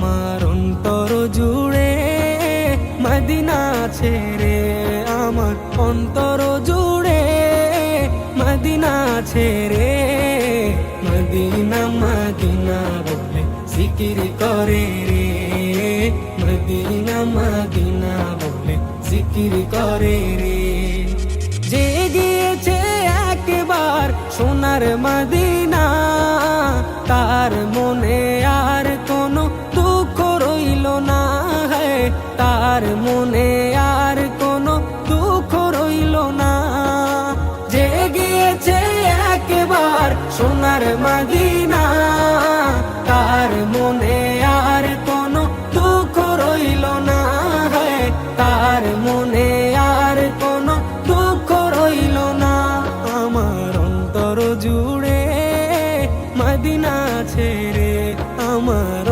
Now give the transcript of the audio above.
আমার অন্তর জুড়ে মদিনা ছেড়ে, আমার অন্তর জুড়ে মদিনা ছেড়ে, মদিনা মদিনা বলে জিকির করে রে, মদিনা মদিনা বলে জিকির করে রে। যে গিয়েছে একবার সোনার মদিনা, তার মনে আমার মনে আর কোনো দুঃখ রইল না। যে গিয়েছে একবার সোনার মাদিনা তার মনে আর কোনো দুঃখ রইল না। হ্যাঁ, তার মনে আর কোনো দুঃখ রইল না। আমার অন্তর জুড়ে মাদিনা ছেড়ে আমার